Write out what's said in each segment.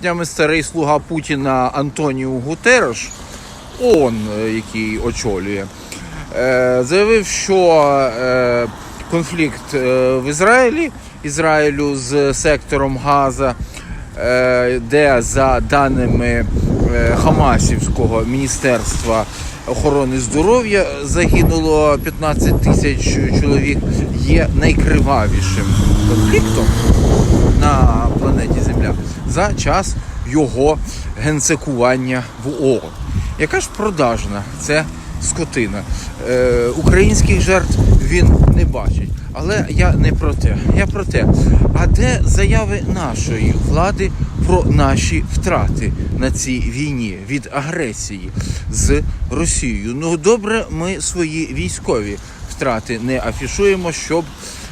днями старий слуга Путіна Антоніо Гутереш, ООН, е, який очолює, е, заявив, що е, конфлікт в Ізраїлі, Ізраїлю з сектором Газа, де за даними Хамасівського міністерства охорони здоров'я загинуло 15 тисяч чоловік, є найкривавішим конфліктом на за час його генсекування в ООН. Яка ж продажна це скотина? Е, українських жертв він не бачить. Але я не про те. Я про те, а де заяви нашої влади про наші втрати на цій війні від агресії з Росією? Ну добре, ми свої військові втрати не афішуємо, щоб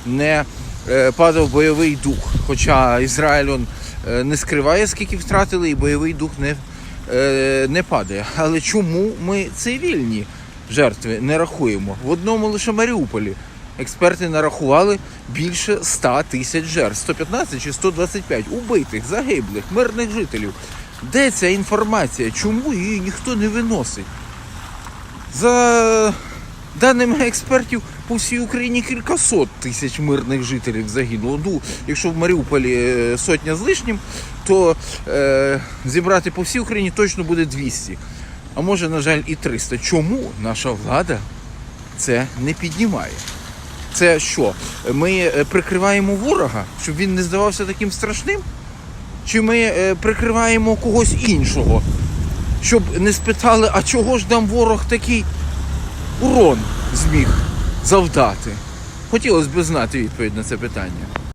не е, падав бойовий дух. Хоча Ізраїль он, не скриває, скільки втратили, і бойовий дух не, е, не падає. Але чому ми цивільні жертви не рахуємо? В одному лише Маріуполі експерти нарахували більше 100 тисяч жертв, 115 чи 125 убитих, загиблих, мирних жителів. Де ця інформація? Чому її ніхто не виносить? За даними експертів, по всій Україні кількасот тисяч мирних жителів загинуло. Ну, якщо в Маріуполі е, сотня з лишнім, то е, зібрати по всій Україні точно буде 200. А може, на жаль, і 300. Чому наша влада це не піднімає? Це що? Ми е, прикриваємо ворога, щоб він не здавався таким страшним? Чи ми е, прикриваємо когось іншого? Щоб не спитали, а чого ж нам ворог такий урон зміг завдати? Хотілося б знати відповідь на це питання.